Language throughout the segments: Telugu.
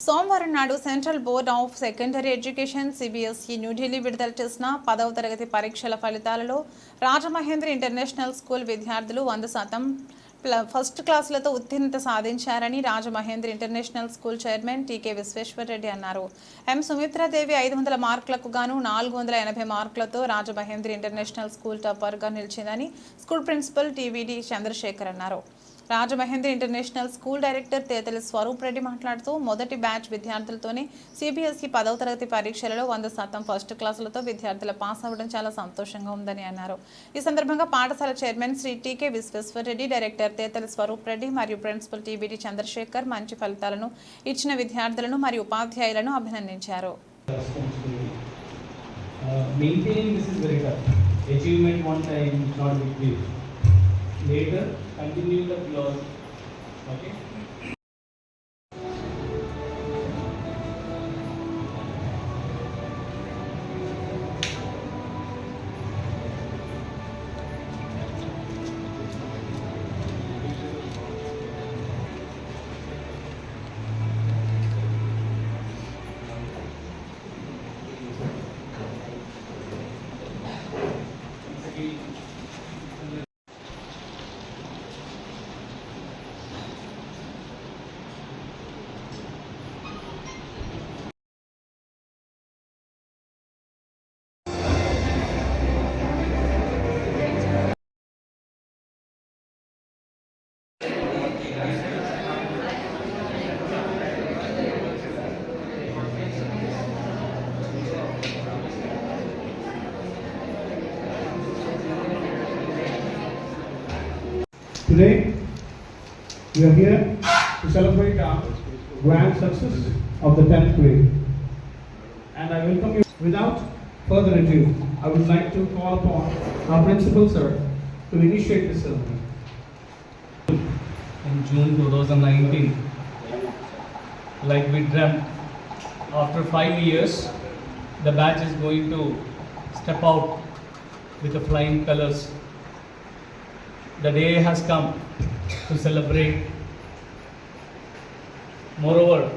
సోమవారం నాడు central board of secondary education CBSE New Delhi విడుదల చేసిన పదవ తరగతి పరీక్షల ఫలితాలలో రాజమహేంద్ర ఇంటర్నేషనల్ స్కూల్ విద్యార్థులు వంద శాతం ఫస్ట్ క్లాసులతో ఉత్తీర్ణత సాధించారని Rajamahendra international school chairman TK Visweswarareddy అన్నారు. ఎం. సుమిత్రాదేవి ఐదు వందల మార్కులకు గాను నాలుగు వందల ఎనభై మార్కులతో రాజమహేంద్ర ఇంటర్నేషనల్ స్కూల్ టాపర్గా నిలిచిందని స్కూల్ ప్రిన్సిపల్ టీవీడి చంద్రశేఖర్ అన్నారు. Rajamahendra international school director Tetala Swaroop Reddy మాట్లాడుతూ మొదటి బ్యాచ్ విద్యార్థులతోనే సిబిఎస్ఈ పదవ తరగతి పరీక్షలలో వంద శాతం ఫస్ట్ క్లాసులతో విద్యార్థులు పాస్ అవ్వడం చాలా సంతోషంగా ఉందని అన్నారు ఈ సందర్భంగా పాఠశాల chairman Shri TK Visweswara Reddy director Tetala Swaroop Reddy మరియు ప్రిన్సిపల్ టీబీటీ చంద్రశేఖర్ మంచి ఫలితాలను ఇచ్చిన విద్యార్థులను మరియు ఉపాధ్యాయులను అభినందించారు. Uh, maintaining this is very tough. Achievement one time is not a big deal. Later, continue the philosophy. Okay? Today, we are here to celebrate our grand success of the 10th grade. And I welcome you. Without further ado, I would like to call upon our principal, sir, to initiate this ceremony. In June 2019, like we dreamt, after five years, the batch is going to step out with the flying colors. The day has come to celebrate. Moreover,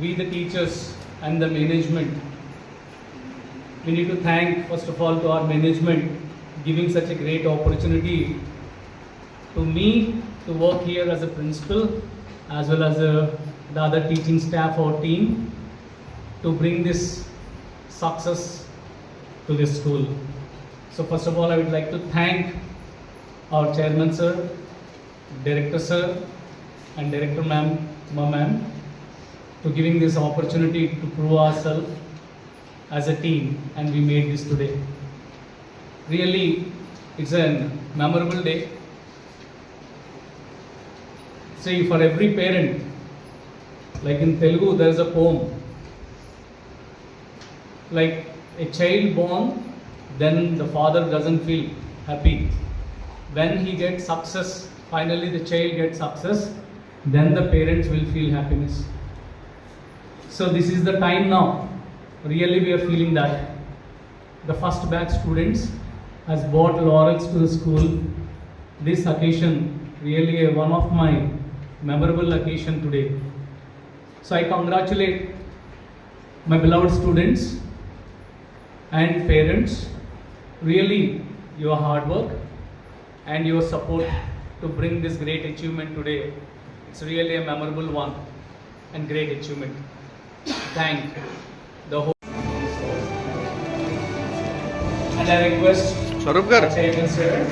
we the teachers and the management, we need to thank first of all to our management giving such a great opportunity to me to work here as a principal as well as uh, the other teaching staff or team to bring this success to this school. So first of all, I would like to thank our chairman sir, director sir, and director ma'am, ma ma'am, to giving this opportunity to prove ourselves as a team, and we made this today. Really, it's a memorable day. See, for every parent, like in Telugu, there is a poem. Like a child born, then the father doesn't feel happy. When he gets success, finally the child gets success, then the parents will feel happiness. So this is the time now. Really, we are feeling that the first batch students has brought laurels to the school. This occasion really a one of my memorable occasion today. So I congratulate my beloved students and parents. Really, your hard work and your support to bring this great achievement today. It's really a memorable one and great achievement. Thank the whole. And I request Sharupkar. Chairman sir.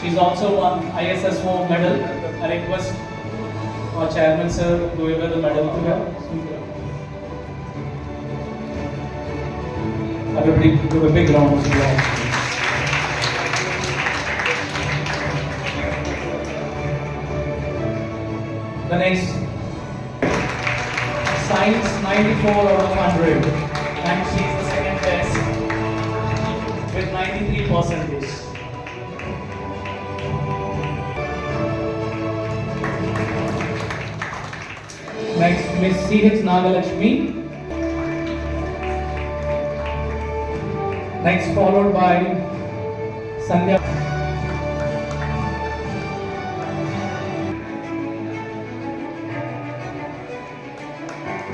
She's also won ISSO medal. I request our chairman sir, to give her the medal to her. Everybody give a big round of applause. The next, science 94 out of 100 and she is the second best with 93 percentage. Next, Miss C.H. Nagalakshmi. Next, followed by Sandhya.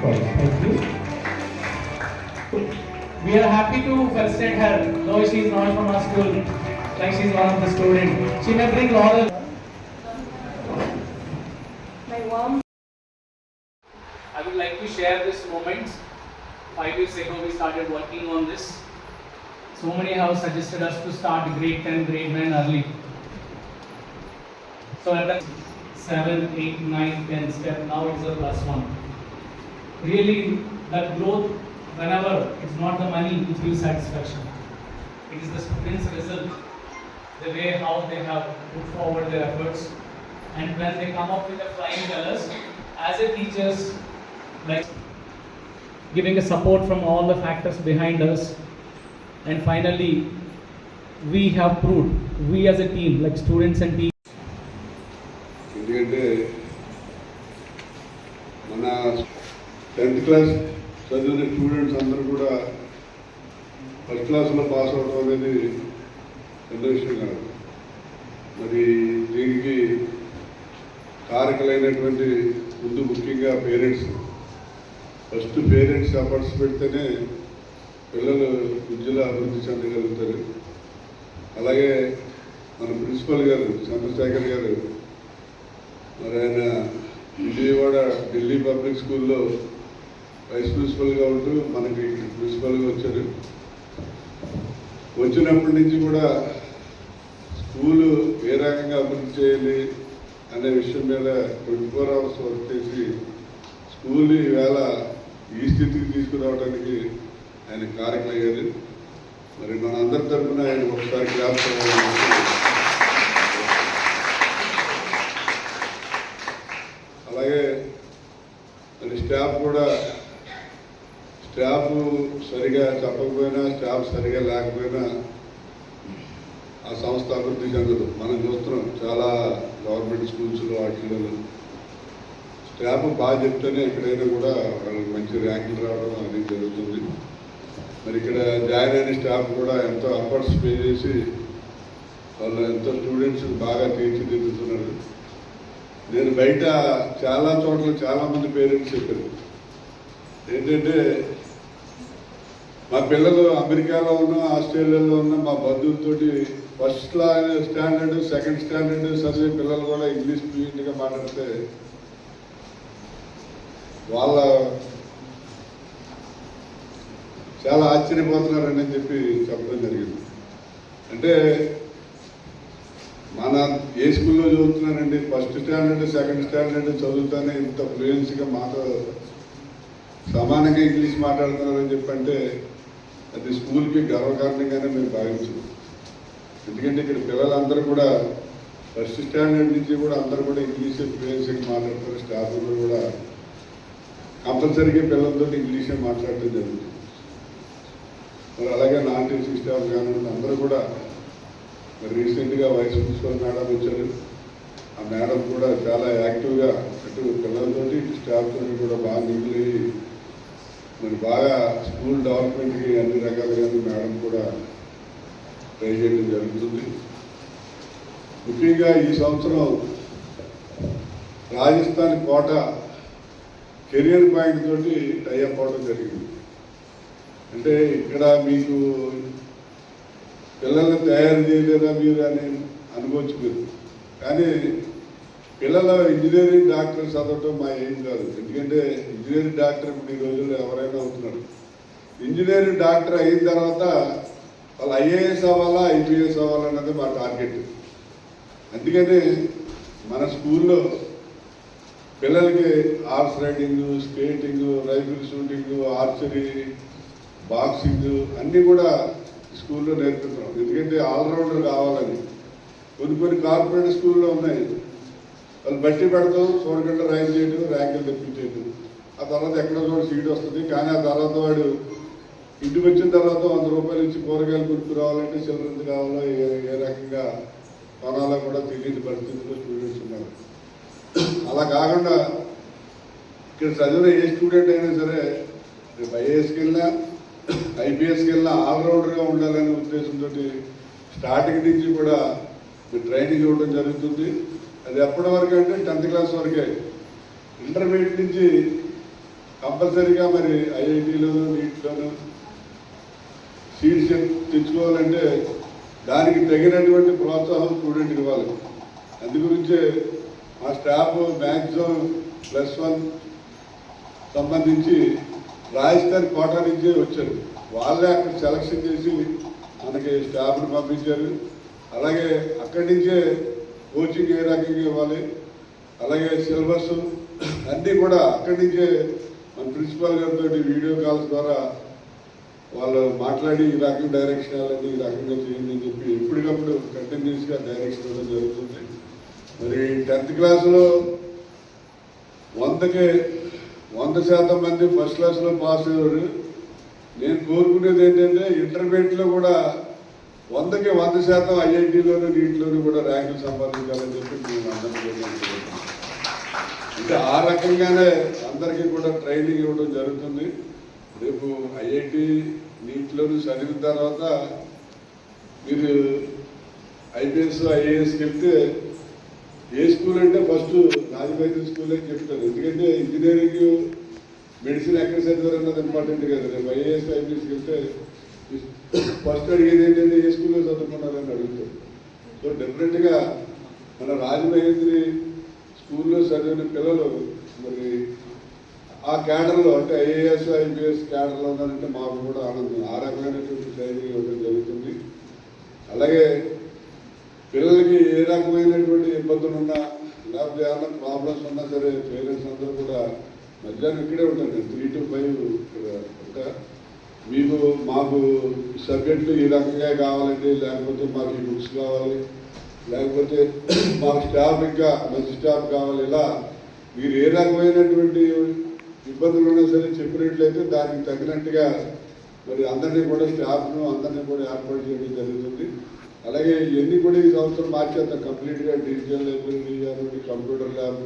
Fine, Thank you. We are happy to felicitate her, though she is not from our school, like she is one of the students. She may bring laurel. My warm I would like to share this moment. Five years ago, we started working on this. So many have suggested us to start grade 10, grade 9 early. So at that 7, 8, 9, 10 step, now it's a plus 1. Really, that growth, whenever it's not the money, it gives satisfaction. It is the students' result, the way how they have put forward their efforts. And when they come up with the flying colors, as a teachers, like giving a support from all the factors behind us. And finally, we have proved, we as a team, like students and team ఎందుకంటే మన టెన్త్ క్లాస్ చదివిన స్టూడెంట్స్ అందరూ కూడా ఫస్ట్ క్లాస్లో పాస్ అవడం అనేది పెద్ద విషయం కాదు. మరి దీనికి కారకులైనటువంటి ముందు ముఖ్యంగా పేరెంట్స్ ఫస్ట్ పేరెంట్స్ ఎఫర్ట్స్ పెడితేనే పిల్లలు విద్యలో అభివృద్ధి చెందగలుగుతారు. అలాగే మన ప్రిన్సిపల్ గారు చంద్రశేఖర్ గారు మరి ఆయన విజయవాడ ఢిల్లీ పబ్లిక్ స్కూల్లో వైస్ ప్రిన్సిపల్గా ఉంటూ మనకి ప్రిన్సిపల్గా వచ్చారు. వచ్చినప్పటి నుంచి కూడా స్కూలు ఏ రకంగా అభివృద్ధి చేయాలి అనే విషయం మీద ట్వంటీ ఫోర్ అవర్స్ వర్క్ చేసి స్కూల్ ఈవేళ ఈ స్థితికి తీసుకురావడానికి ఆయన కారకులయ్యారు మరి మన అందరి తరఫున ఆయన ఒకసారి జ్ఞాపకం అలాగే మరి స్టాఫ్ కూడా స్టాఫ్ సరిగా చెప్పకపోయినా స్టాఫ్ సరిగా లేకపోయినా ఆ సంస్థ అభివృద్ధి చెందదు. మనం చూస్తున్నాం చాలా గవర్నమెంట్ స్కూల్స్లో వాటిల్లో స్టాఫ్ బాగా చెప్తేనే ఎక్కడైనా కూడా వాళ్ళకి మంచి ర్యాంకులు రావడం అనేది జరుగుతుంది. మరి ఇక్కడ జాయిన్ అయిన స్టాఫ్ కూడా ఎంతో ఎఫర్ట్స్ పే చేసి వాళ్ళు ఎంతో స్టూడెంట్స్ బాగా తీర్చిదిద్దుతున్నారు. నేను బయట చాలా చోట్ల చాలా మంది పేరెంట్స్ చెప్పారు. ఏంటంటే మా పిల్లలు అమెరికాలో ఉన్న ఆస్ట్రేలియాలో ఉన్న మా బంధువులతోటి first class standard second standard చదివే పిల్లలు కూడా ఇంగ్లీష్ ఫ్లూయెంట్గా మాట్లాడితే వాళ్ళ చాలా ఆశ్చర్యపోతున్నారని చెప్పి చెప్పడం జరిగింది. అంటే మన ఏ స్కూల్లో చదువుతున్నారండి? ఫస్ట్ స్టాండర్డ్ సెకండ్ స్టాండర్డ్ చదువుతానే ఇంత ఫ్లూయెన్సీగా మాట్లా సమానంగా ఇంగ్లీష్ మాట్లాడుతున్నారని చెప్పంటే అది స్కూల్కి గర్వకారణంగానే మేము భావించాం ఎందుకంటే ఇక్కడ పిల్లలందరూ కూడా ఫస్ట్ స్టాండర్డ్ నుంచి కూడా అందరూ కూడా ఇంగ్లీష్ ఫ్లూయెన్సీగా మాట్లాడుతున్నారు. స్టాఫ్ కూడా కంపల్సరీగా పిల్లలతో ఇంగ్లీషే మాట్లాడటం జరుగుతుంది. మరి అలాగే నాన్ టీచింగ్ స్టాఫ్ కానీ అందరూ కూడా మరి రీసెంట్గా వైస్ ప్రిన్సిపల్ మేడం వచ్చారు. ఆ మేడం కూడా చాలా యాక్టివ్గా అటు పిల్లలతోటి స్టాఫ్తో కూడా బాగా మిగిలి మరి బాగా స్కూల్ డెవలప్మెంట్కి అన్ని రకాలుగా మేడం కూడా ట్రై చేయడం జరుగుతుంది. ముఖ్యంగా ఈ సంవత్సరం రాజస్థాన్ కోట కెరియర్ పాయింట్ తోటి టైఅప్ అవడం జరిగింది. అంటే ఇక్కడ మీకు పిల్లల్ని తయారు చేయలేరా మీరు అని అనుకోవచ్చు మీరు. కానీ పిల్లలు ఇంజనీరింగ్ డాక్టర్ చదవటం మా ఏం కాదు. ఎందుకంటే ఇంజనీరింగ్ డాక్టర్ ఇప్పుడు ఈ రోజుల్లో ఎవరైనా అవుతున్నారు. ఇంజనీరింగ్ డాక్టర్ అయిన తర్వాత వాళ్ళు ఐఏఎస్ అవ్వాలా ఐపీఎస్ అవ్వాలన్నది మా టార్గెట్. అందుకని మన స్కూల్లో పిల్లలకి horse riding skating rifle shooting archery boxing అన్నీ కూడా స్కూల్లో నేర్పుతున్నాం ఎందుకంటే ఆల్రౌండర్ కావాలని. కొన్ని కొన్ని కార్పొరేట్ స్కూల్లో ఉన్నాయి. వాళ్ళు బట్టి పెడతాం చూడకుండా ర్యాంక్ చేయడం ర్యాంకులు తెప్పించేయడం ఆ తర్వాత ఎక్కడో చూడ సీట్ వస్తుంది. కానీ ఆ తర్వాత వాడు ఇంటికి వచ్చిన తర్వాత వంద రూపాయలు ఇచ్చి కూరగాయలు కొనుక్కు రావాలంటే చిల్డ్రన్స్ కావాలో ఏ ఏ రకంగా కొనాలో కూడా తెలియని పరిస్థితుల్లో స్టూడెంట్స్ ఉన్నారు. అలా కాకుండా ఇక్కడ చదివిన ఏ స్టూడెంట్ అయినా సరే రేపు ఐఏఎస్కి వెళ్ళినా ఐపీఎస్కి వెళ్ళిన ఆల్రౌండర్గా ఉండాలనే ఉద్దేశంతో స్టార్టింగ్ నుంచి కూడా ట్రైనింగ్ ఇవ్వడం జరుగుతుంది. అది ఎప్పటి వరకు అంటే టెన్త్ క్లాస్ వరకే. ఇంటర్మీడియట్ నుంచి కంపల్సరీగా మరి ఐఐటీలోను నీట్లోను సీట్స్ తెచ్చుకోవాలంటే దానికి తగినటువంటి ప్రోత్సాహం స్టూడెంట్కి ఇవ్వాలి. అందుగురించే మా స్టాఫ్ మ్యాక్సిమం ప్లస్ వన్ సంబంధించి రాజస్థాన్ కోటా నుంచే వచ్చారు. వాళ్ళే అక్కడ సెలక్షన్ చేసి మనకి స్టాఫ్ని పంపించారు. అలాగే అక్కడి నుంచే కోచింగ్ ఏ రకంగా ఇవ్వాలి. అలాగే సిలబస్ అన్నీ కూడా అక్కడి నుంచే మన ప్రిన్సిపాల్ గారితో వీడియో కాల్స్ ద్వారా వాళ్ళు మాట్లాడి ఈ రకం డైరెక్షన్ ఇవ్వాలని ఈ రకంగా చేయండి అని చెప్పి ఎప్పటికప్పుడు కంటిన్యూస్గా డైరెక్షన్ ఇవ్వడం జరుగుతుంది. మరి టెన్త్ క్లాస్లో వందకే వంద శాతం మంది ఫస్ట్ క్లాస్లో పాస్ అయ్యారు నేను కోరుకునేది ఏంటంటే ఇంటర్మీడియట్లో కూడా వందకి వంద శాతం ఐఐటీలోను నీటిలోను కూడా ర్యాంకులు సంపాదించాలని చెప్పి మేము అందరికీ అంటే ఆ రకంగానే అందరికీ కూడా ట్రైనింగ్ ఇవ్వడం జరుగుతుంది. రేపు ఐఐటి నీటిలోను చదివిన తర్వాత మీరు ఐపీఎస్ ఐఏఎస్కి వెళ్తే ఏ స్కూల్ అంటే ఫస్ట్ రాజమైత్రి స్కూల్ అని చెప్తారు. ఎందుకంటే ఇంజనీరింగ్ మెడిసిన్ ఎక్కడ చదివారు అన్నది ఇంపార్టెంట్ కదా. రేపు ఐఏఎస్ ఐపీఎస్కి వెళ్తే ఫస్ట్ అడిగేది ఏంటంటే ఏ స్కూల్లో చదువుకున్నారని అడుగుతారు. సో డెఫినెట్గా మన రాజమహేంద్రి స్కూల్లో చదివిన పిల్లలు మరి ఆ క్యాడర్లో అంటే ఐఏఎస్ ఐపీఎస్ క్యాడర్లో ఉన్నారంటే మాకు కూడా ఆనందం. ఆ రకమైనటువంటి ట్రైనింగ్ ఇవ్వడం జరుగుతుంది. అలాగే పిల్లలకి ఏ రకమైనటువంటి ఇబ్బందులు ఉన్నా లేకపోతే ఏమైనా ప్రాబ్లమ్స్ ఉన్నా సరే పేరెంట్స్ అందరూ కూడా మధ్యాహ్నం ఇక్కడే ఉంటారు త్రీ టు ఫైవ్ ఇక్కడ ఉంటా. మీకు మాకు సబ్జెక్టులు ఈ రకంగా కావాలండి లేకపోతే మాకు ఈ బుక్స్ కావాలి లేకపోతే మాకు స్టాఫ్ ఇంకా మంచి స్టాఫ్ కావాలి ఇలా మీరు ఏ రకమైనటువంటి ఇబ్బందులు ఉన్నా సరే చెప్పినట్లయితే దానికి తగినట్టుగా మరి అందరినీ కూడా స్టాఫ్ను అందరినీ కూడా ఏర్పాటు చేయడం జరుగుతుంది. అలాగే ఇవన్నీ కూడా ఈ సంవత్సరం మార్చేద్దాం. కంప్లీట్గా డిజిటల్ లైబ్రరీ కాబట్టి కంప్యూటర్ ల్యాబ్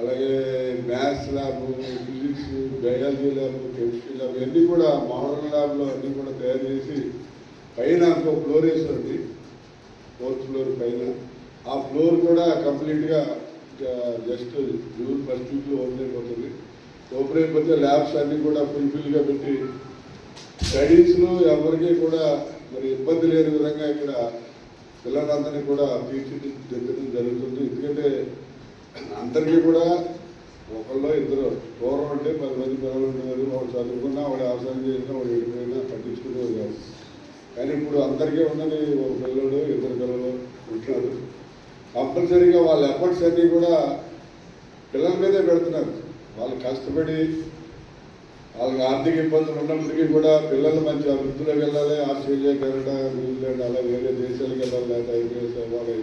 అలాగే maths lab physics biology lab chemistry lab ఇవన్నీ కూడా మోడల్ ల్యాబ్లో అన్నీ కూడా తయారు చేసి పైన ఒక ఫ్లోర్ వేసారండి ఫోర్త్ ఫ్లోర్ పైన. ఆ ఫ్లోర్ కూడా కంప్లీట్గా జస్ట్ జూన్ ఫస్ట్ వీక్లో ఓపెన్ అయిపోతుంది. ఓపెన్ అయిపోతే ల్యాబ్స్ అన్నీ కూడా ఫుల్ఫిల్గా పెట్టి స్టడీస్లో ఎవరికి కూడా మరి ఇబ్బంది లేని విధంగా ఇక్కడ పిల్లలందరినీ కూడా తీర్చిదిద్దడం జరుగుతుంది. ఎందుకంటే అందరికీ కూడా ఒకళ్ళు ఇద్దరు పూర్వం అంటే పది మంది పిల్లలు ఉండేవారు వాడు చదువుకున్నా వాడు అవసరం చేసినా వాడు ఎడిపోయినా పట్టించుకునేవారు కాదు. కానీ ఇప్పుడు అందరికీ ఉన్నది ఒక పిల్లలు ఇద్దరు పిల్లలు ఉంటున్నారు. కంపల్సరీగా వాళ్ళ ఎఫర్ట్స్ అన్నీ కూడా పిల్లల మీదే పెడుతున్నారు. వాళ్ళు కష్టపడి వాళ్ళకి ఆర్థిక ఇబ్బందులు ఉన్నప్పటికీ కూడా పిల్లలు మంచి అభివృద్ధిలో వెళ్ళాలి ఆస్ట్రేలియా కెనడా న్యూజిలాండ్ అలా వేరే దేశాలకు వెళ్ళాలి లేదా ఐపీఎస్ అవ్వాలి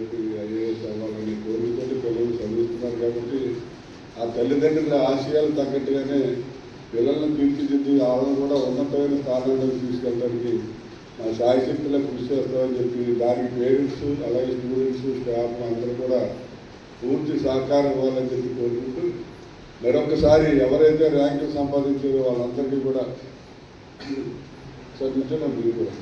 ఐఏఎస్ అవ్వాలని కోరుకుంటే పిల్లలు చదివిస్తున్నారు కాబట్టి ఆ తల్లిదండ్రుల ఆశయాలు తగ్గట్టుగానే పిల్లలను తీర్చిదిద్ది వాళ్ళని కూడా ఉన్నతమైన స్థానాలకు తీసుకెళ్ళడానికి మా సాయశక్తుల కృషి చేస్తామని చెప్పి దానికి పేరెంట్స్ అలాగే స్టూడెంట్స్ స్టాఫ్ అందరూ కూడా పూర్తి సహకారం ఇవ్వాలని చెప్పి కోరుకుంటూ మరొకసారి ఎవరైతే ర్యాంకులు సంపాదించారో వాళ్ళందరికీ కూడా చదివించడం మీరు కూడా